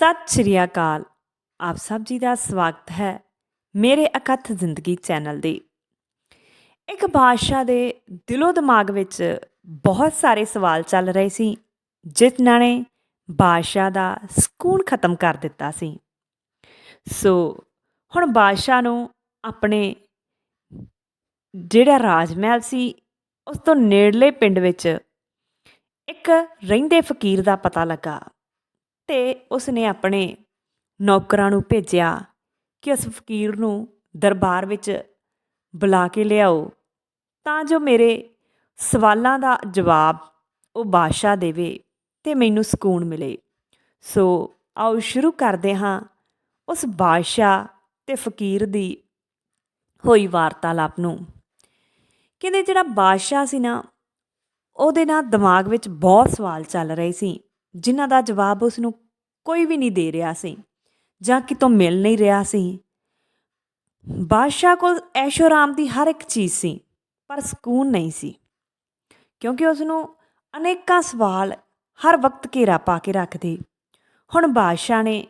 ਸਤਿ ਸ਼੍ਰੀ ਅਕਾਲ। ਆਪ ਸਭ ਜੀ ਦਾ ਸਵਾਗਤ ਹੈ ਮੇਰੇ ਅਕਥ ਜ਼ਿੰਦਗੀ ਚੈਨਲ ਦੇ ਇੱਕ ਬਾਦਸ਼ਾਹ ਦੇ ਦਿਲੋਂ ਦਿਮਾਗ ਵਿੱਚ ਬਹੁਤ ਸਾਰੇ ਸਵਾਲ ਚੱਲ ਰਹੇ ਸੀ, ਜਿਨ੍ਹਾਂ ਨੇ ਬਾਦਸ਼ਾਹ ਦਾ ਸਕੂਨ ਖਤਮ ਕਰ ਦਿੱਤਾ ਸੀ। ਸੋ ਹੁਣ ਬਾਦਸ਼ਾਹ ਨੂੰ ਆਪਣੇ ਜਿਹੜਾ ਰਾਜ ਮਹਿਲ ਸੀ, ਉਸ ਤੋਂ ਨੇੜਲੇ ਪਿੰਡ ਵਿੱਚ ਇੱਕ ਰਹਿੰਦੇ ਫਕੀਰ ਦਾ ਪਤਾ ਲੱਗਾ। ਤੇ ਉਸ ਨੇ ਆਪਣੇ ਨੌਕਰਾਂ ਨੂੰ ਭੇਜਿਆ ਕਿ ਉਸ ਫਕੀਰ ਨੂੰ ਦਰਬਾਰ ਵਿੱਚ ਬੁਲਾ ਕੇ ਲਿਆਓ, ਤਾਂ ਜੋ ਮੇਰੇ ਸਵਾਲਾਂ ਦਾ ਜਵਾਬ ਉਹ ਬਾਦਸ਼ਾਹ ਦੇਵੇ ਤੇ ਮੈਨੂੰ ਸਕੂਨ ਮਿਲੇ। ਸੋ ਆਓ ਸ਼ੁਰੂ ਕਰਦੇ ਹਾਂ ਉਸ ਬਾਦਸ਼ਾਹ ਤੇ ਫਕੀਰ ਦੀ ਹੋਈ ਵਾਰਤਾਲਾਪ ਨੂੰ। ਕਹਿੰਦੇ ਜਿਹੜਾ ਬਾਦਸ਼ਾਹ ਸੀ ਨਾ, ਉਹਦੇ ਨਾਲ ਦਿਮਾਗ ਵਿੱਚ ਬਹੁਤ ਸਵਾਲ ਚੱਲ ਰਹੇ ਸੀ। ਜਿਨ੍ਹਾਂ ਦਾ ਜਵਾਬ ਉਸ ਨੂੰ ਕੋਈ ਵੀ ਨਹੀਂ ਦੇ ਰਿਹਾ ਸੀ ਜਾਂ ਕਿਤੋਂ ਮਿਲ ਨਹੀਂ ਰਿਹਾ ਸੀ। ਬਾਦਸ਼ਾਹ ਕੋਲ ਐਸ਼ੋਰਾਮ ਦੀ ਹਰ ਇੱਕ ਚੀਜ਼ ਸੀ, ਪਰ ਸਕੂਨ ਨਹੀਂ ਸੀ, ਕਿਉਂਕਿ ਉਸ ਨੂੰ ਅਨੇਕਾਂ ਸਵਾਲ ਹਰ ਵਕਤ ਘੇਰਾ ਪਾ ਕੇ ਰੱਖਦੇ। ਹੁਣ ਬਾਦਸ਼ਾਹ ਨੇ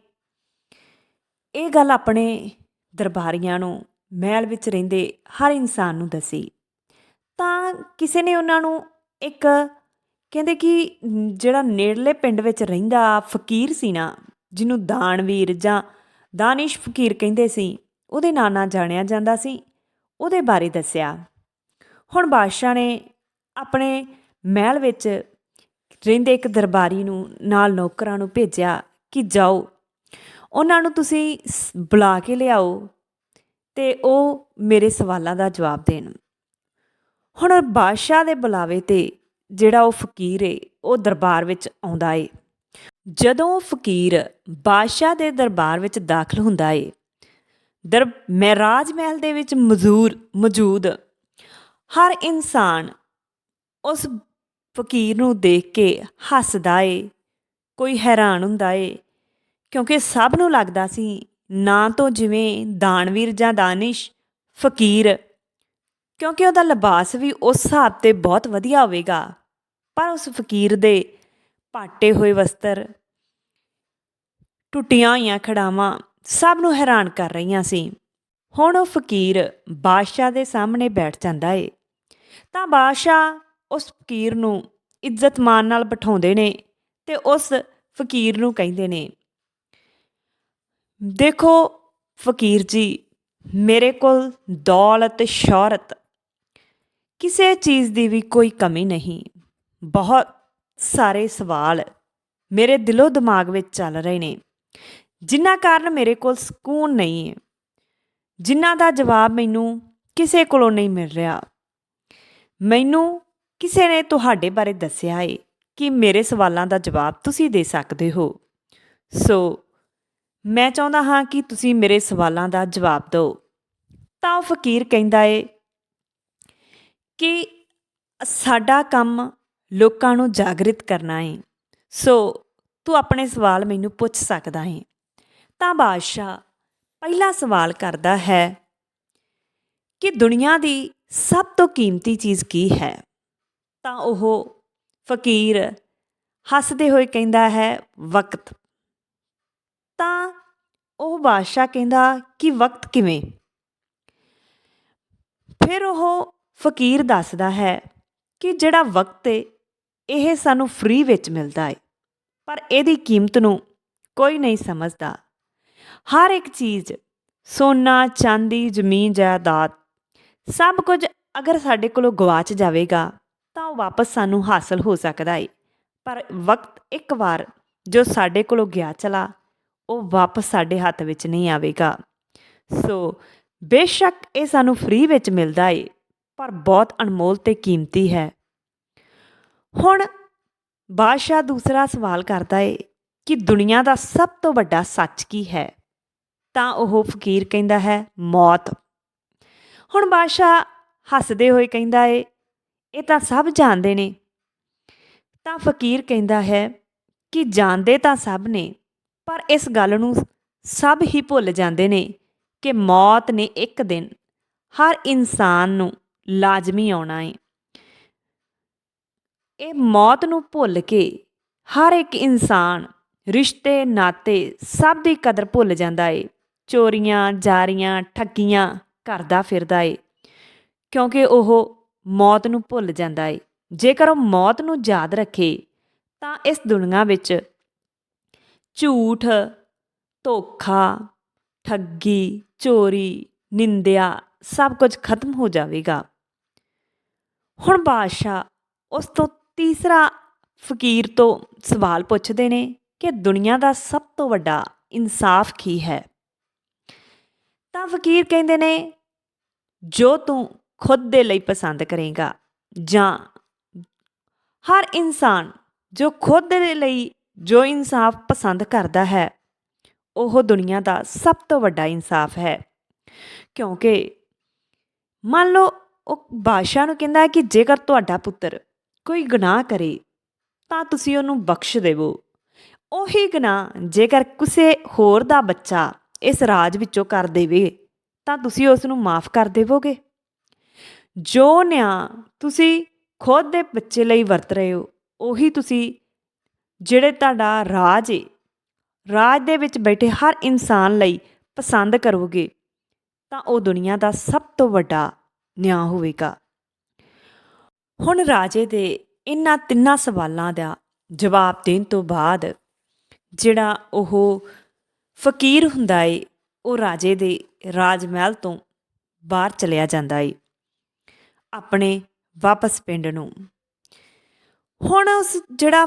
ਇਹ ਗੱਲ ਆਪਣੇ ਦਰਬਾਰੀਆਂ ਨੂੰ, ਮਹਿਲ ਵਿੱਚ ਰਹਿੰਦੇ ਹਰ ਇਨਸਾਨ ਨੂੰ ਦੱਸੀ। ਤਾਂ ਕਿਸੇ ਨੇ ਉਹਨਾਂ ਨੂੰ ਇੱਕ ਕਹਿੰਦੇ ਕਿ ਜਿਹੜਾ ਨੇੜਲੇ ਪਿੰਡ ਵਿੱਚ ਰਹਿੰਦਾ ਫਕੀਰ ਸੀ ਨਾ, ਜਿਹਨੂੰ ਦਾਨਵੀਰ ਜਾਂ ਦਾਨਿਸ਼ ਫਕੀਰ ਕਹਿੰਦੇ ਸੀ, ਉਹਦੇ ਨਾਂ ਨਾਲ ਜਾਣਿਆ ਜਾਂਦਾ ਸੀ, ਉਹਦੇ ਬਾਰੇ ਦੱਸਿਆ। ਹੁਣ ਬਾਦਸ਼ਾਹ ਨੇ ਆਪਣੇ ਮਹਿਲ ਵਿੱਚ ਰਹਿੰਦੇ ਇੱਕ ਦਰਬਾਰੀ ਨੂੰ ਨਾਲ ਨੌਕਰਾਂ ਨੂੰ ਭੇਜਿਆ ਕਿ ਜਾਓ, ਉਹਨਾਂ ਨੂੰ ਤੁਸੀਂ ਸ- ਬੁਲਾ ਕੇ ਲਿਆਓ ਤੇ ਉਹ ਮੇਰੇ ਸਵਾਲਾਂ ਦਾ ਜਵਾਬ ਦੇਣ। ਹੁਣ ਬਾਦਸ਼ਾਹ ਦੇ ਬੁਲਾਵੇ ਤੇ ਜਿਹੜਾ ਉਹ ਫਕੀਰ ਏ, ਉਹ ਦਰਬਾਰ ਵਿੱਚ ਆਉਂਦਾ ਏ। ਜਦੋਂ ਉਹ ਫਕੀਰ ਬਾਦਸ਼ਾਹ ਦੇ ਦਰਬਾਰ ਵਿੱਚ ਦਾਖਲ ਹੁੰਦਾ ਏ, ਦਰ ਮਹਿਰਾਜ ਮਹਿਲ ਦੇ ਵਿੱਚ ਮਜ਼ੂਰ ਮੌਜੂਦ ਹਰ ਇਨਸਾਨ ਉਸ ਫਕੀਰ ਨੂੰ ਦੇਖ ਕੇ ਹੱਸਦਾ ਏ, ਕੋਈ ਹੈਰਾਨ ਹੁੰਦਾ ਏ, ਕਿਉਂਕਿ ਸਭ ਨੂੰ ਲੱਗਦਾ ਸੀ, ਨਾ ਤੋਂ ਜਿਵੇਂ ਦਾਨਵੀਰ ਜਾਂ ਦਾਨਿਸ਼ ਫਕੀਰ ਕਿਉਂਕਿ ਉਹਦਾ ਲਿਬਾਸ ਵੀ ਉਸ ਹਿਸਾਬ ਤੇ ਬਹੁਤ ਵਧੀਆ ਹੋਵੇਗਾ। ਪਰ ਉਸ ਫਕੀਰ ਦੇ ਪਾਟੇ ਹੋਏ ਵਸਤਰ, ਟੁੱਟੀਆਂ ਹੋਈਆਂ ਖੜਾਵਾਂ ਸਭ ਨੂੰ ਹੈਰਾਨ ਕਰ ਰਹੀਆਂ ਸੀ। ਹੁਣ ਉਹ ਫਕੀਰ ਬਾਦਸ਼ਾਹ ਦੇ ਸਾਹਮਣੇ ਬੈਠ ਜਾਂਦਾ ਏ। ਤਾਂ ਬਾਦਸ਼ਾਹ ਉਸ ਫਕੀਰ ਨੂੰ ਇੱਜ਼ਤ ਮਾਨ ਨਾਲ ਬਿਠਾਉਂਦੇ ਨੇ ਤੇ ਉਸ ਫਕੀਰ ਨੂੰ ਕਹਿੰਦੇ ਨੇ, ਦੇਖੋ ਫਕੀਰ ਜੀ, ਮੇਰੇ ਕੋਲ ਦੌਲਤ, ਸ਼ੌਹਰਤ ਕਿਸੇ ਚੀਜ਼ ਦੀ ਵੀ ਕੋਈ ਕਮੀ ਨਹੀਂ। ਬਹੁਤ ਸਾਰੇ ਸਵਾਲ ਮੇਰੇ ਦਿਲੋਂ ਦਿਮਾਗ ਵਿੱਚ ਚੱਲ ਰਹੇ ਨੇ। ਜਿਨ੍ਹਾਂ ਕਾਰਨ ਮੇਰੇ ਕੋਲ ਸਕੂਨ ਨਹੀਂ ਹੈ ਜਿਨ੍ਹਾਂ ਦਾ ਜਵਾਬ ਮੈਨੂੰ ਕਿਸੇ ਕੋਲੋਂ ਨਹੀਂ ਮਿਲ ਰਿਹਾ। ਮੈਨੂੰ ਕਿਸੇ ਨੇ ਤੁਹਾਡੇ ਬਾਰੇ ਦੱਸਿਆ ਏ ਕਿ ਮੇਰੇ ਸਵਾਲਾਂ ਦਾ ਜਵਾਬ ਤੁਸੀਂ ਦੇ ਸਕਦੇ ਹੋ। ਸੋ ਮੈਂ ਚਾਹੁੰਦਾ ਹਾਂ ਕਿ ਤੁਸੀਂ ਮੇਰੇ ਸਵਾਲਾਂ ਦਾ ਜਵਾਬ ਦਿਓ। ਤਾਂ ਉਹ ਫਕੀਰ ਕਹਿੰਦਾ ਏ ਕਿ ਸਾਡਾ ਕੰਮ ਲੋਕਾਂ ਨੂੰ ਜਾਗਰਿਤ ਕਰਨਾ ਹੈ ਸੋ ਤੂੰ ਆਪਣੇ ਸਵਾਲ ਮੈਨੂੰ ਪੁੱਛ ਸਕਦਾ ਹੈ ਤਾਂ ਬਾਦਸ਼ਾਹ ਪਹਿਲਾ ਸਵਾਲ ਕਰਦਾ ਹੈ ਕਿ ਦੁਨੀਆ ਦੀ ਸਭ ਤੋਂ ਕੀਮਤੀ ਚੀਜ਼ ਕੀ ਹੈ? ਤਾਂ ਉਹ ਫਕੀਰ ਹੱਸਦੇ ਹੋਏ ਕਹਿੰਦਾ ਹੈ, ਵਕਤ। ਤਾਂ ਉਹ ਬਾਦਸ਼ਾਹ ਕਹਿੰਦਾ ਕਿ ਵਕਤ ਕਿਵੇਂ? ਫਿਰ ਉਹ ਫਕੀਰ ਦੱਸਦਾ ਹੈ ਕਿ ਜਿਹੜਾ ਵਕਤ ਏ, ਇਹ ਸਾਨੂੰ ਫ੍ਰੀ ਵਿੱਚ ਮਿਲਦਾ ਏ, ਪਰ ਇਹਦੀ ਕੀਮਤ ਨੂੰ ਕੋਈ ਨਹੀਂ ਸਮਝਦਾ। ਹਰ ਇੱਕ ਚੀਜ਼, ਸੋਨਾ, ਚਾਂਦੀ, ਜ਼ਮੀਨ, ਜਾਇਦਾਦ, ਸਭ ਕੁਝ ਅਗਰ ਸਾਡੇ ਕੋਲੋਂ ਗਵਾਚ ਜਾਵੇਗਾ, ਤਾਂ ਉਹ ਵਾਪਸ ਸਾਨੂੰ ਹਾਸਲ ਹੋ ਸਕਦਾ ਏ, ਪਰ ਵਕਤ ਇੱਕ ਵਾਰ ਜੋ ਸਾਡੇ ਕੋਲੋਂ ਗਿਆ ਚਲਾ, ਉਹ ਵਾਪਸ ਸਾਡੇ ਹੱਥ ਵਿੱਚ ਨਹੀਂ ਆਵੇਗਾ। ਸੋ, ਬੇਸ਼ੱਕ ਇਹ ਸਾਨੂੰ ਫ੍ਰੀ ਵਿੱਚ ਮਿਲਦਾ ਏ ਪਰ ਬਹੁਤ ਅਨਮੋਲ ਤੇ ਕੀਮਤੀ ਹੈ। ਹੁਣ ਬਾਦਸ਼ਾਹ ਦੂਸਰਾ ਸਵਾਲ ਕਰਦਾ ਏ ਕਿ ਦੁਨੀਆ ਦਾ ਸਭ ਤੋਂ ਵੱਡਾ ਸੱਚ ਕੀ ਹੈ? ਤਾਂ ਉਹ ਫਕੀਰ ਕਹਿੰਦਾ ਹੈ, ਮੌਤ। ਹੁਣ ਬਾਦਸ਼ਾਹ ਹੱਸਦੇ ਹੋਏ ਕਹਿੰਦਾ ਏ, ਇਹ ਤਾਂ ਸਭ ਜਾਣਦੇ ਨੇ। ਤਾਂ ਫਕੀਰ ਕਹਿੰਦਾ ਹੈ ਕਿ ਜਾਣਦੇ ਤਾਂ ਸਭ ਨੇ, ਪਰ ਇਸ ਗੱਲ ਨੂੰ ਸਭ ਹੀ ਭੁੱਲ ਜਾਂਦੇ ਨੇ ਕਿ ਮੌਤ ਨੇ ਇੱਕ ਦਿਨ ਹਰ ਇਨਸਾਨ ਨੂੰ ਲਾਜ਼ਮੀ ਆਉਣਾ ਏ। ਇਹ ਮੌਤ ਨੂੰ ਭੁੱਲ ਕੇ ਹਰ ਇੱਕ ਇਨਸਾਨ, ਰਿਸ਼ਤੇ, ਨਾਤੇ ਸਭ ਦੀ ਕਦਰ ਭੁੱਲ ਜਾਂਦਾ ਏ। ਚੋਰੀਆਂ, ਜਾਰੀਆਂ, ਠੱਗੀਆਂ ਕਰਦਾ ਫਿਰਦਾ ਏ। ਕਿਉਂਕਿ ਉਹ ਮੌਤ ਨੂੰ ਭੁੱਲ ਜਾਂਦਾ ਏ। ਜੇਕਰ ਉਹ ਮੌਤ ਨੂੰ ਯਾਦ ਰੱਖੇ, ਤਾਂ ਇਸ ਦੁਨੀਆ ਵਿੱਚ ਝੂਠ, ਧੋਖਾ, ਠੱਗੀ, ਚੋਰੀ, ਨਿੰਦਿਆ ਸਭ ਕੁਝ ਖਤਮ ਹੋ ਜਾਵੇਗਾ। ਹੁਣ ਬਾਦਸ਼ਾਹ ਉਸ ਤੋਂ ਤੀਸਰਾ ਫਕੀਰ ਤੋਂ ਸਵਾਲ ਪੁੱਛਦੇ ਨੇ ਕਿ ਦੁਨੀਆ ਦਾ ਸਭ ਤੋਂ ਵੱਡਾ ਇਨਸਾਫ ਕੀ ਹੈ? ਤਾਂ ਫਕੀਰ ਕਹਿੰਦੇ ਨੇ, ਜੋ ਤੂੰ ਖੁਦ ਦੇ ਲਈ ਪਸੰਦ ਕਰੇਗਾ ਜਾਂ ਹਰ ਇਨਸਾਨ ਜੋ ਖੁਦ ਦੇ ਲਈ ਜੋ ਇਨਸਾਫ ਪਸੰਦ ਕਰਦਾ ਹੈ, ਉਹ ਦੁਨੀਆ ਦਾ ਸਭ ਤੋਂ ਵੱਡਾ ਇਨਸਾਫ ਹੈ। ਕਿਉਂਕਿ ਮੰਨ ਲਓ ਉਹ ਬਾਦਸ਼ਾਹ ਨੂੰ ਕਹਿੰਦਾ ਹੈ ਕਿ ਜੇਕਰ ਤੁਹਾਡਾ ਪੁੱਤਰ ਕੋਈ ਗੁਨਾਹ ਕਰੇ, ਤਾਂ ਤੁਸੀਂ ਉਹਨੂੰ ਬਖਸ਼ ਦੇਵੋ। ਉਹੀ ਗੁਨਾਹ ਜੇਕਰ ਕਿਸੇ ਹੋਰ ਦਾ ਬੱਚਾ ਇਸ ਰਾਜ ਵਿੱਚੋਂ ਕਰ ਦੇਵੇ, ਤਾਂ ਤੁਸੀਂ ਉਸ ਨੂੰ ਮਾਫ ਕਰ ਦੇਵੋਗੇ। ਜੋ ਨਿਆਂ ਤੁਸੀਂ ਖੁਦ ਦੇ ਬੱਚੇ ਲਈ ਵਰਤ ਰਹੇ ਹੋ, ਉਹੀ ਤੁਸੀਂ ਜਿਹੜੇ ਤੁਹਾਡਾ ਰਾਜ ਏ, ਰਾਜ ਦੇ ਵਿੱਚ ਬੈਠੇ ਹਰ ਇਨਸਾਨ ਲਈ ਪਸੰਦ ਕਰੋਗੇ, ਤਾਂ ਉਹ ਦੁਨੀਆ ਦਾ ਸਭ ਤੋਂ ਵੱਡਾ ਨਿਆਂ ਹੋਵੇਗਾ। ਹੁਣ ਰਾਜੇ ਦੇ ਇਹਨਾਂ ਤਿੰਨਾਂ ਸਵਾਲਾਂ ਦਾ ਜਵਾਬ ਦੇਣ ਤੋਂ ਬਾਅਦ ਜਿਹੜਾ ਉਹ ਫਕੀਰ ਹੁੰਦਾ ਏ, ਉਹ ਰਾਜੇ ਦੇ ਰਾਜ ਮਹਿਲ ਤੋਂ ਬਾਹਰ ਚਲਿਆ ਜਾਂਦਾ ਏ, ਆਪਣੇ ਵਾਪਸ ਪਿੰਡ ਨੂੰ। ਹੁਣ ਉਸ ਜਿਹੜਾ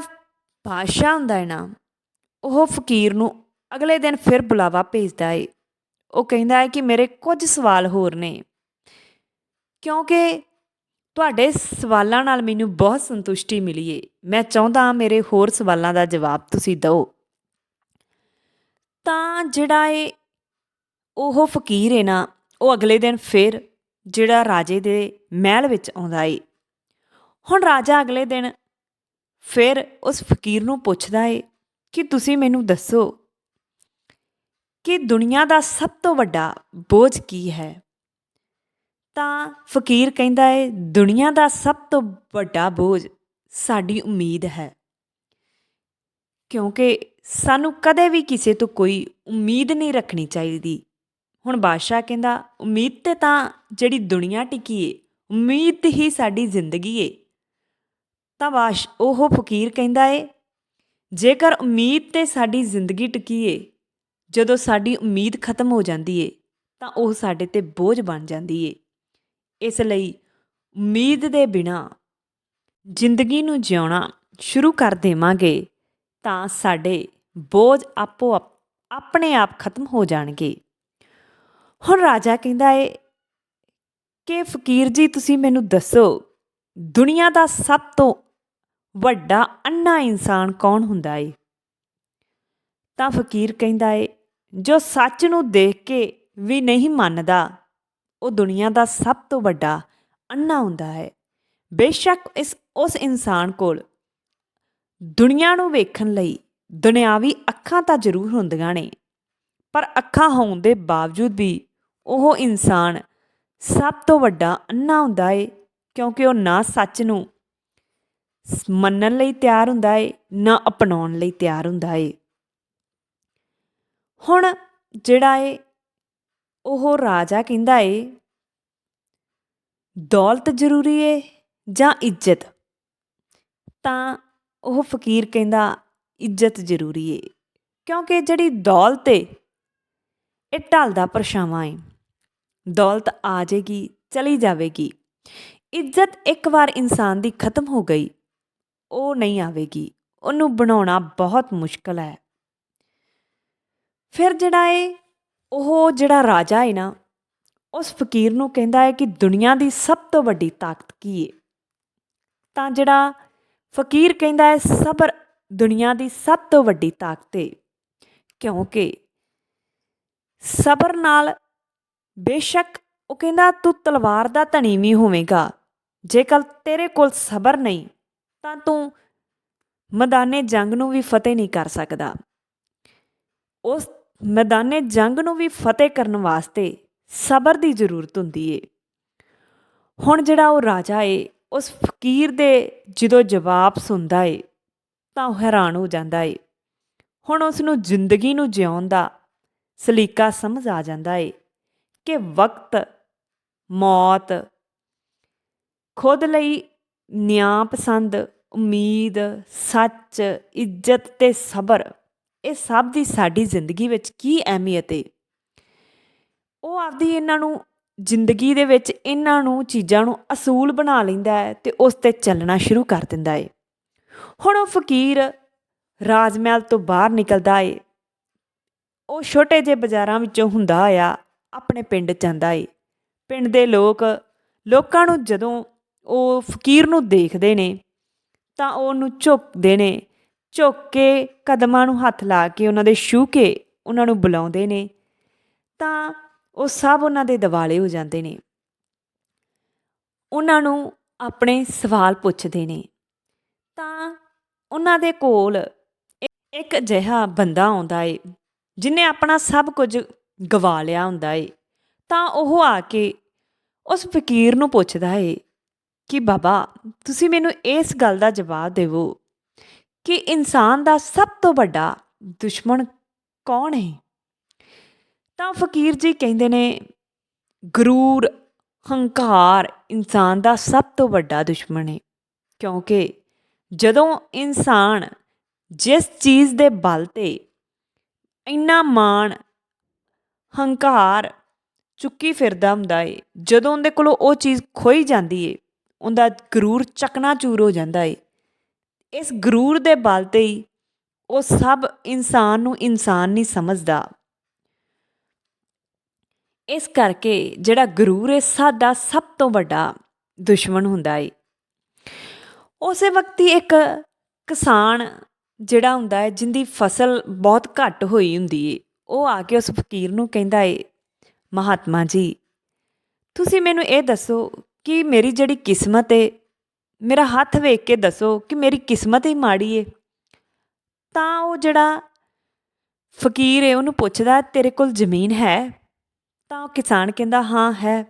ਬਾਦਸ਼ਾਹ ਹੁੰਦਾ ਏ ਨਾ, ਉਹ ਫਕੀਰ ਨੂੰ ਅਗਲੇ ਦਿਨ ਫਿਰ ਬੁਲਾਵਾ ਭੇਜਦਾ ਏ। ਉਹ ਕਹਿੰਦਾ ਹੈ ਕਿ ਮੇਰੇ ਕੁਝ ਸਵਾਲ ਹੋਰ ਨੇ। ਕਿਉਂਕਿ ਤੁਹਾਡੇ ਸਵਾਲਾਂ ਨਾਲ ਮੈਨੂੰ ਬਹੁਤ ਸੰਤੁਸ਼ਟੀ ਮਿਲੀ ਏ। ਮੈਂ ਚਾਹੁੰਦਾ ਹਾਂ ਮੇਰੇ ਹੋਰ ਸਵਾਲਾਂ ਦਾ ਜਵਾਬ ਤੁਸੀਂ ਦਿਓ। ਤਾਂ ਜਿਹੜਾ ਏ, ਉਹ ਫਕੀਰ ਏ ਨਾ, ਉਹ ਅਗਲੇ ਦਿਨ ਫਿਰ ਜਿਹੜਾ ਰਾਜੇ ਦੇ ਮਹਿਲ ਵਿੱਚ ਆਉਂਦਾ ਏ। ਹੁਣ ਰਾਜਾ ਅਗਲੇ ਦਿਨ ਫਿਰ ਉਸ ਫਕੀਰ ਨੂੰ ਪੁੱਛਦਾ ਏ ਕਿ ਤੁਸੀਂ ਮੈਨੂੰ ਦੱਸੋ ਕਿ ਦੁਨੀਆ ਦਾ ਸਭ ਤੋਂ ਵੱਡਾ ਬੋਝ ਕੀ ਹੈ? ਤਾਂ ਫਕੀਰ ਕਹਿੰਦਾ ਏ, ਦੁਨੀਆ ਦਾ ਸਭ ਤੋਂ ਵੱਡਾ ਬੋਝ ਸਾਡੀ ਉਮੀਦ ਹੈ। ਕਿਉਂਕਿ ਸਾਨੂੰ ਕਦੇ ਵੀ ਕਿਸੇ ਤੋਂ ਕੋਈ ਉਮੀਦ ਨਹੀਂ ਰੱਖਣੀ ਚਾਹੀਦੀ। ਹੁਣ ਬਾਦਸ਼ਾਹ ਕਹਿੰਦਾ, ਉਮੀਦ ਤੇ ਤਾਂ ਜਿਹੜੀ ਦੁਨੀਆ ਟਿਕੀ ਏ, ਉਮੀਦ ਹੀ ਸਾਡੀ ਜ਼ਿੰਦਗੀ ਏ। ਤਾਂ ਵਾਸ਼ ਉਹ ਫਕੀਰ ਕਹਿੰਦਾ ਏ, ਜੇਕਰ ਉਮੀਦ ਤੇ ਸਾਡੀ ਜ਼ਿੰਦਗੀ ਟਿਕੀ ਏ, ਜਦੋਂ ਸਾਡੀ ਉਮੀਦ ਖਤਮ ਹੋ ਜਾਂਦੀ ਏ, ਤਾਂ ਉਹ ਸਾਡੇ ਤੇ ਬੋਝ ਬਣ ਜਾਂਦੀ ਏ। ਇਸ ਲਈ ਉਮੀਦ ਦੇ ਬਿਨਾ ਜ਼ਿੰਦਗੀ ਨੂੰ ਜਿਉਣਾ ਸ਼ੁਰੂ ਕਰ ਦੇਵਾਂਗੇ, ਤਾਂ ਸਾਡੇ ਬੋਝ ਆਪੋ ਆਪਣੇ ਆਪ ਖਤਮ ਹੋ ਜਾਣਗੇ। ਹੁਣ ਰਾਜਾ ਕਹਿੰਦਾ ਏ ਕਿ ਫਕੀਰ ਜੀ, ਤੁਸੀਂ ਮੈਨੂੰ ਦੱਸੋ, ਦੁਨੀਆ ਦਾ ਸਭ ਤੋਂ ਵੱਡਾ ਅੰਨਾ ਇਨਸਾਨ ਕੌਣ ਹੁੰਦਾ ਏ? ਤਾਂ ਫਕੀਰ ਕਹਿੰਦਾ ਏ, ਜੋ ਸੱਚ ਨੂੰ ਦੇਖ ਕੇ ਵੀ ਨਹੀਂ ਮੰਨਦਾ ਉਹ ਦੁਨੀਆ ਦਾ ਸਭ ਤੋਂ ਵੱਡਾ ਅੰਨਾ ਹੁੰਦਾ ਹੈ। ਬੇਸ਼ੱਕ ਇਸ ਉਸ ਇਨਸਾਨ ਕੋਲ ਦੁਨੀਆ ਨੂੰ ਵੇਖਣ ਲਈ ਦੁਨਿਆਵੀ ਅੱਖਾਂ ਤਾਂ ਜ਼ਰੂਰ ਹੁੰਦੀਆਂ ਨੇ, ਪਰ ਅੱਖਾਂ ਹੋਣ ਦੇ ਬਾਵਜੂਦ ਵੀ ਉਹ ਇਨਸਾਨ ਸਭ ਤੋਂ ਵੱਡਾ ਅੰਨਾ ਹੁੰਦਾ ਏ, ਕਿਉਂਕਿ ਉਹ ਨਾ ਸੱਚ ਨੂੰ ਮੰਨਣ ਲਈ ਤਿਆਰ ਹੁੰਦਾ ਏ, ਨਾ ਅਪਣਾਉਣ ਲਈ ਤਿਆਰ ਹੁੰਦਾ ਏ। ਹੁਣ ਜਿਹੜਾ ਏ ਉਹ ਰਾਜਾ ਕਹਿੰਦਾ ਏ, ਦੌਲਤ ਜ਼ਰੂਰੀ ਏ ਜਾਂ ਇੱਜ਼ਤ? ਤਾਂ ਉਹ ਫਕੀਰ ਕਹਿੰਦਾ, ਇੱਜ਼ਤ ਜ਼ਰੂਰੀ ਏ, ਕਿਉਂਕਿ ਜਿਹੜੀ ਦੌਲਤ ਏ, ਇਹ ਢਲਦਾ ਪਰਛਾਵਾਂ ਏ। ਦੌਲਤ ਆ ਜਾਏਗੀ ਚਲੀ ਜਾਵੇਗੀ। ਇੱਜ਼ਤ ਇੱਕ ਵਾਰ ਇਨਸਾਨ ਦੀ ਖਤਮ ਹੋ ਗਈ, ਉਹ ਨਹੀਂ ਆਵੇਗੀ। ਉਹਨੂੰ ਬਣਾਉਣਾ ਬਹੁਤ ਮੁਸ਼ਕਲ ਹੈ। ਫਿਰ ਜਿਹੜਾ ਏ ਉਹ ਜਿਹੜਾ ਰਾਜਾ ਏ ਨਾ, ਉਸ ਫਕੀਰ ਨੂੰ ਕਹਿੰਦਾ ਹੈ ਕਿ ਦੁਨੀਆ ਦੀ ਸਭ ਤੋਂ ਵੱਡੀ ਤਾਕਤ ਕੀ ਹੈ ਤਾਂ ਜਿਹੜਾ ਫਕੀਰ ਕਹਿੰਦਾ ਹੈ ਸਬਰ ਦੁਨੀਆ ਦੀ ਸਭ ਤੋਂ ਵੱਡੀ ਤਾਕਤ ਏ। ਕਿਉਂਕਿ ਸਬਰ ਨਾਲ ਬੇਸ਼ੱਕ ਉਹ ਕਹਿੰਦਾ, ਤੂੰ ਤਲਵਾਰ ਦਾ ਧਣੀ ਵੀ ਹੋਵੇਂਗਾ। ਜੇਕਰ ਤੇਰੇ ਕੋਲ ਸਬਰ ਨਹੀਂ, ਤਾਂ ਤੂੰ ਮੈਦਾਨੇ ਜੰਗ ਨੂੰ ਵੀ ਫਤਿਹ ਨਹੀਂ ਕਰ ਸਕਦਾ। ਉਸ ਮੈਦਾਨੇ ਜੰਗ ਨੂੰ ਵੀ ਫਤਿਹ ਕਰਨ ਵਾਸਤੇ ਸਬਰ ਦੀ ਜ਼ਰੂਰਤ ਹੁੰਦੀ ਏ। ਹੁਣ ਜਿਹੜਾ ਉਹ ਰਾਜਾ ਏ, ਉਸ ਫਕੀਰ ਦੇ ਜਦੋਂ ਜਵਾਬ ਸੁਣਦਾ ਏ, ਤਾਂ ਉਹ ਹੈਰਾਨ ਹੋ ਜਾਂਦਾ ਏ। ਹੁਣ ਉਸ ਨੂੰ ਜ਼ਿੰਦਗੀ ਨੂੰ ਜਿਉਣ ਦਾ ਸਲੀਕਾ ਸਮਝ ਆ ਜਾਂਦਾ ਏ ਕਿ ਵਕਤ, ਮੌਤ, ਖੁਦ ਲਈ ਨਿਆਂ ਪਸੰਦ, ਉਮੀਦ, ਸੱਚ, ਇੱਜ਼ਤ ਤੇ ਸਬਰ ਇਹ ਸਭ ਦੀ ਸਾਡੀ ਜ਼ਿੰਦਗੀ ਵਿੱਚ ਕੀ ਅਹਿਮੀਅਤ ਏ? ਉਹ ਆਪਦੀ ਇਹਨਾਂ ਨੂੰ, ਜ਼ਿੰਦਗੀ ਦੇ ਵਿੱਚ ਇਹਨਾਂ ਨੂੰ, ਚੀਜ਼ਾਂ ਨੂੰ ਅਸੂਲ ਬਣਾ ਲੈਂਦਾ ਹੈ ਤੇ ਉਸ ਤੇ ਚੱਲਣਾ ਸ਼ੁਰੂ ਕਰ ਦਿੰਦਾ ਏ। ਹੁਣ ਉਹ ਫਕੀਰ ਰਾਜ ਮਹਿਲ ਤੋਂ ਬਾਹਰ ਨਿਕਲਦਾ ਏ। ਉਹ ਛੋਟੇ ਜਿਹੇ ਬਾਜ਼ਾਰਾਂ ਵਿੱਚੋਂ ਹੁੰਦਾ ਆ ਆਪਣੇ ਪਿੰਡ ਜਾਂਦਾ ਏ। ਪਿੰਡ ਦੇ ਲੋਕ, ਲੋਕਾਂ ਨੂੰ ਜਦੋਂ ਉਹ ਫਕੀਰ ਨੂੰ ਦੇਖਦੇ ਨੇ, ਤਾਂ ਉਹ ਉਹਨੂੰ ਝੁਕਦੇ ਨੇ ਝੁੱਕ ਕੇ ਕਦਮਾਂ ਨੂੰ ਹੱਥ ਲਾ ਕੇ ਉਹਨਾਂ ਦੇ ਛੂਹ ਕੇ ਉਹਨਾਂ ਨੂੰ ਬੁਲਾਉਂਦੇ ਨੇ, ਤਾਂ ਉਹ ਸਭ ਉਹਨਾਂ ਦੇ ਦਿਵਾਲੇ ਹੋ ਜਾਂਦੇ ਨੇ। ਉਹਨਾਂ ਨੂੰ ਆਪਣੇ ਸਵਾਲ ਪੁੱਛਦੇ ਨੇ। ਤਾਂ ਉਹਨਾਂ ਦੇ ਕੋਲ ਇੱਕ ਅਜਿਹਾ ਬੰਦਾ ਆਉਂਦਾ ਏ ਜਿਨੇ ਆਪਣਾ ਸਭ ਕੁਝ ਗਵਾ ਲਿਆ ਹੁੰਦਾ ਏ। ਤਾਂ ਉਹ ਆ ਕੇ ਉਸ ਫਕੀਰ ਨੂੰ ਪੁੱਛਦਾ ਏ ਕਿ, ਬਾਬਾ, ਤੁਸੀਂ ਮੈਨੂੰ ਇਸ ਗੱਲ ਦਾ ਜਵਾਬ ਦੇਵੋ ਕਿ ਇਨਸਾਨ ਦਾ ਸਭ ਤੋਂ ਵੱਡਾ ਦੁਸ਼ਮਣ ਕੌਣ ਹੈ? ਤਾਂ ਫਕੀਰ ਜੀ ਕਹਿੰਦੇ ਨੇ, ਗਰੂਰ, ਹੰਕਾਰ ਇਨਸਾਨ ਦਾ ਸਭ ਤੋਂ ਵੱਡਾ ਦੁਸ਼ਮਣ ਹੈ। ਕਿਉਂਕਿ ਜਦੋਂ ਇਨਸਾਨ ਜਿਸ ਚੀਜ਼ ਦੇ ਬਲ ਤੇ ਇੰਨਾ ਮਾਣ, ਹੰਕਾਰ ਚੁੱਕੀ ਫਿਰਦਾ ਹੁੰਦਾ ਏ, ਜਦੋਂ ਉਹਦੇ ਕੋਲੋਂ ਉਹ ਚੀਜ਼ ਖੋਈ ਜਾਂਦੀ ਏ, ਉਹਦਾ ਗਰੂਰ ਚਕਨਾਚੂਰ ਹੋ ਜਾਂਦਾ ਏ। ਇਸ ਗਰੂਰ ਦੇ ਬਲ ਤੇ ਹੀ ਉਹ ਸਭ ਇਨਸਾਨ ਨੂੰ ਇਨਸਾਨ ਨਹੀਂ ਸਮਝਦਾ। ਇਸ ਕਰਕੇ ਜਿਹੜਾ ਗਰੂਰ ਹੈ ਸਾਡਾ ਸਭ ਤੋਂ ਵੱਡਾ ਦੁਸ਼ਮਣ ਹੁੰਦਾ ਏ। ਉਸੇ ਵਕਤ ਹੀ ਇੱਕ ਕਿਸਾਨ ਜਿਹੜਾ ਹੁੰਦਾ ਹੈ ਜਿੰਦੀ ਫਸਲ ਬਹੁਤ ਘੱਟ ਹੋਈ ਹੁੰਦੀ ਏ, ਉਹ ਆ ਕੇ ਉਸ ਫਕੀਰ ਨੂੰ ਕਹਿੰਦਾ ਏ, ਮਹਾਤਮਾ ਜੀ, ਤੁਸੀਂ ਮੈਨੂੰ ਇਹ ਦੱਸੋ ਕਿ ਮੇਰੀ ਜਿਹੜੀ ਕਿਸਮਤ ਏ ਮੇਰਾ ਹੱਥ ਵੇਖ ਕੇ ਦੱਸੋ ਕਿ ਮੇਰੀ ਕਿਸਮਤ ਹੀ ਮਾੜੀ ਏ। ਤਾਂ ਉਹ ਜਿਹੜਾ ਫਕੀਰ ਏ, ਉਹਨੂੰ ਪੁੱਛਦਾ, ਤੇਰੇ ਕੋਲ ਜ਼ਮੀਨ ਹੈ? ਤਾਂ ਉਹ ਕਿਸਾਨ ਕਹਿੰਦਾ, ਹਾਂ, ਹੈ।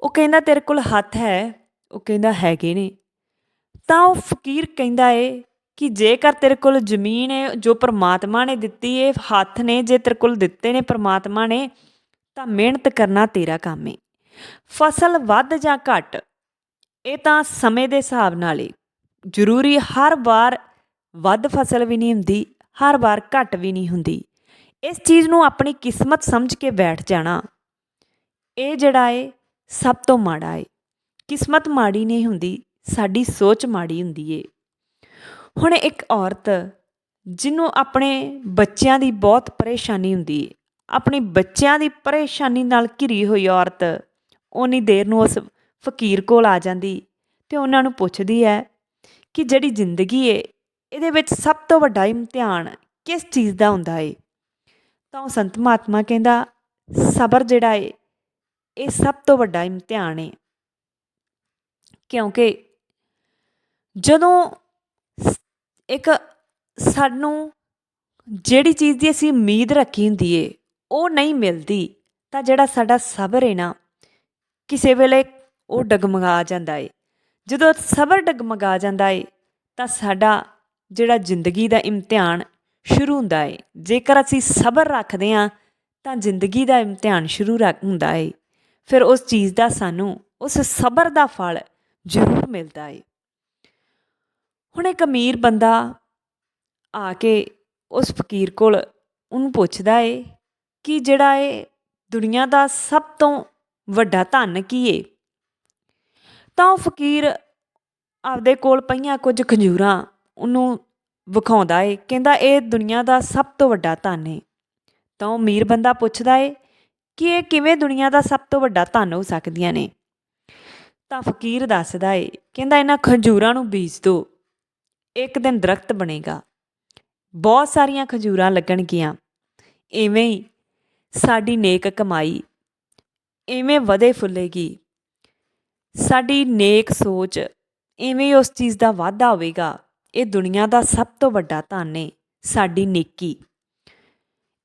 ਉਹ ਕਹਿੰਦਾ, ਤੇਰੇ ਕੋਲ ਹੱਥ ਹੈ। ਉਹ ਕਹਿੰਦਾ, ਹੈਗੇ ਨੇ। ਤਾਂ ਉਹ ਫਕੀਰ ਕਹਿੰਦਾ ਏ ਕਿ ਜੇਕਰ ਤੇਰੇ ਕੋਲ ਜ਼ਮੀਨ ਹੈ ਜੋ ਪ੍ਰਮਾਤਮਾ ਨੇ ਦਿੱਤੀ ਏ, ਹੱਥ ਨੇ ਜੇ ਤੇਰੇ ਕੋਲ ਦਿੱਤੇ ਨੇ ਪ੍ਰਮਾਤਮਾ ਨੇ, ਤਾਂ ਮਿਹਨਤ ਕਰਨਾ ਤੇਰਾ ਕੰਮ ਏ। ਫਸਲ ਵੱਧ ਜਾਂ ਘੱਟ ਇਹ ਤਾਂ ਸਮੇਂ ਦੇ ਹਿਸਾਬ ਨਾਲ ਏ ਜ਼ਰੂਰੀ ਹਰ ਵਾਰ ਵੱਧ ਫਸਲ ਵੀ ਨਹੀਂ ਹੁੰਦੀ, ਹਰ ਵਾਰ ਘੱਟ ਵੀ ਨਹੀਂ ਹੁੰਦੀ। ਇਸ ਚੀਜ਼ ਨੂੰ ਆਪਣੀ ਕਿਸਮਤ ਸਮਝ ਕੇ ਬੈਠ ਜਾਣਾ, ਇਹ ਜਿਹੜਾ ਏ, ਸਭ ਤੋਂ ਮਾੜਾ ਏ। ਕਿਸਮਤ ਮਾੜੀ ਨਹੀਂ ਹੁੰਦੀ, ਸਾਡੀ ਸੋਚ ਮਾੜੀ ਹੁੰਦੀ ਏ। ਹੁਣ ਇੱਕ ਔਰਤ ਜਿਹਨੂੰ ਆਪਣੇ ਬੱਚਿਆਂ ਦੀ ਬਹੁਤ ਪਰੇਸ਼ਾਨੀ ਹੁੰਦੀ ਏ, ਆਪਣੀ ਬੱਚਿਆਂ ਦੀ ਪਰੇਸ਼ਾਨੀ ਨਾਲ ਘਿਰੀ ਹੋਈ ਔਰਤ ਉਨੀ ਦੇਰ ਨੂੰ ਉਸ ਫਕੀਰ ਕੋਲ ਆ ਜਾਂਦੀ ਤੇ ਉਹਨਾਂ ਨੂੰ ਪੁੱਛਦੀ ਹੈ ਕਿ ਜਿਹੜੀ ਜ਼ਿੰਦਗੀ ਏ, ਇਹਦੇ ਵਿੱਚ ਸਭ ਤੋਂ ਵੱਡਾ ਇਮਤਿਹਾਨ ਕਿਸ ਚੀਜ਼ ਦਾ ਹੁੰਦਾ ਏ? ਤਾਂ ਉਹ ਸੰਤ ਮਹਾਤਮਾ ਕਹਿੰਦਾ, ਸਬਰ ਜਿਹੜਾ ਏ, ਇਹ ਸਭ ਤੋਂ ਵੱਡਾ ਇਮਤਿਹਾਨ ਏ। ਕਿਉਂਕਿ ਜਦੋਂ ਇੱਕ ਸਾਨੂੰ ਜਿਹੜੀ ਚੀਜ਼ ਦੀ ਅਸੀਂ ਉਮੀਦ ਰੱਖੀ ਹੁੰਦੀ ਏ, ਉਹ ਨਹੀਂ ਮਿਲਦੀ, ਤਾਂ ਜਿਹੜਾ ਸਾਡਾ ਸਬਰ ਹੈ ਨਾ, ਕਿਸੇ ਵੇਲੇ ਉਹ ਡਗਮਗਾ ਜਾਂਦਾ ਏ। ਜਦੋਂ ਸਬਰ ਡਗਮਗਾ ਜਾਂਦਾ ਏ, ਤਾਂ ਸਾਡਾ ਜਿਹੜਾ ਜ਼ਿੰਦਗੀ ਦਾ ਇਮਤਿਹਾਨ ਸ਼ੁਰੂ ਹੁੰਦਾ ਏ। ਜੇਕਰ ਅਸੀਂ ਸਬਰ ਰੱਖਦੇ ਹਾਂ, ਤਾਂ ਜ਼ਿੰਦਗੀ ਦਾ ਇਮਤਿਹਾਨ ਸ਼ੁਰੂ ਰੱਖ ਹੁੰਦਾ ਏ। ਫਿਰ ਉਸ ਚੀਜ਼ ਦਾ ਸਾਨੂੰ, ਉਸ ਸਬਰ ਦਾ ਫਲ ਜ਼ਰੂਰ ਮਿਲਦਾ ਏ। ਹੁਣ ਇੱਕ ਅਮੀਰ ਬੰਦਾ ਆ ਕੇ ਉਸ ਫਕੀਰ ਕੋਲ ਉਹਨੂੰ ਪੁੱਛਦਾ ਏ ਕਿ ਜਿਹੜਾ ਇਹ ਦੁਨੀਆ ਦਾ ਸਭ ਤੋਂ ਵੱਡਾ ਧਨ ਕੀ ਏ? ਤਾਂ ਉਹ ਫਕੀਰ ਆਪਦੇ ਕੋਲ ਪਈਆਂ ਕੁਝ ਖੰਜੂਰਾਂ ਉਹਨੂੰ ਵਿਖਾਉਂਦਾ ਏ, ਕਹਿੰਦਾ, ਇਹ ਦੁਨੀਆ ਦਾ ਸਭ ਤੋਂ ਵੱਡਾ ਧਨ ਏ। ਤਾਂ ਉਹ ਅਮੀਰ ਬੰਦਾ ਪੁੱਛਦਾ ਏ ਕਿ ਇਹ ਕਿਵੇਂ ਦੁਨੀਆ ਦਾ ਸਭ ਤੋਂ ਵੱਡਾ ਧਨ ਹੋ ਸਕਦੀਆਂ ਨੇ? ਤਾਂ ਫਕੀਰ ਦੱਸਦਾ ਏ, ਕਹਿੰਦਾ, ਇਹਨਾਂ ਖੰਜੂਰਾਂ ਨੂੰ ਬੀਜ ਦਿਓ ਇੱਕ ਦਿਨ ਦਰਖਤ ਬਣੇਗਾ, ਬਹੁਤ ਸਾਰੀਆਂ ਖਜੂਰਾਂ ਲੱਗਣਗੀਆਂ, ਇਵੇਂ ਹੀ ਸਾਡੀ ਨੇਕ ਕਮਾਈ ਇਵੇਂ ਵਧੇ ਫੁੱਲੇਗੀ ਸਾਡੀ ਨੇਕ ਸੋਚ ਇਵੇਂ ਉਸ ਚੀਜ਼ ਦਾ ਵਾਧਾ ਹੋਵੇਗਾ। ਇਹ ਦੁਨੀਆ ਦਾ ਸਭ ਤੋਂ ਵੱਡਾ ਧਨ ਹੈ ਸਾਡੀ ਨੇਕੀ।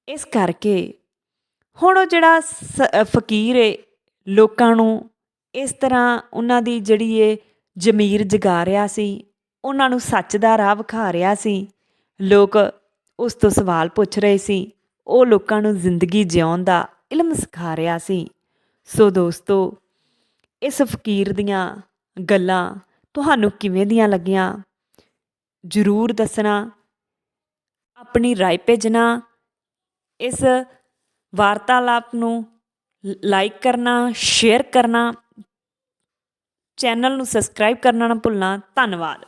ਇਸ ਕਰਕੇ ਹੁਣ ਉਹ ਜਿਹੜਾ ਸ- ਫਕੀਰ ਏ, ਲੋਕਾਂ ਨੂੰ ਇਸ ਤਰ੍ਹਾਂ ਉਹਨਾਂ ਦੀ ਜਿਹੜੀ ਏ ਜ਼ਮੀਰ ਜਗਾ ਰਿਹਾ ਸੀ, ਉਹਨਾਂ ਨੂੰ ਸੱਚ ਦਾ ਰਾਹ ਵਿਖਾ ਰਿਹਾ ਸੀ। ਲੋਕ ਉਸ ਤੋਂ ਸਵਾਲ ਪੁੱਛ ਰਹੇ ਸੀ, ਉਹ ਲੋਕਾਂ ਨੂੰ ਜ਼ਿੰਦਗੀ ਜਿਉਣ ਦਾ ਇਲਮ ਸਿਖਾ ਰਿਹਾ ਸੀ। ਸੋ ਦੋਸਤੋ ਇਸ ਫਕੀਰ ਦੀਆਂ ਗੱਲਾਂ ਤੁਹਾਨੂੰ ਕਿਵੇਂ ਦੀਆਂ ਲੱਗੀਆਂ ਜ਼ਰੂਰ ਦੱਸਣਾ ਆਪਣੀ رائے ਭੇਜਣਾ ਇਸ ਵਾਰਤਾਲਾਪ ਨੂੰ ਲਾਈਕ ਕਰਨਾ ਸ਼ੇਅਰ ਕਰਨਾ ਚੈਨਲ ਨੂੰ ਸਬਸਕ੍ਰਾਈਬ ਕਰਨਾ ਨਾ ਭੁੱਲਣਾ ਧੰਨਵਾਦ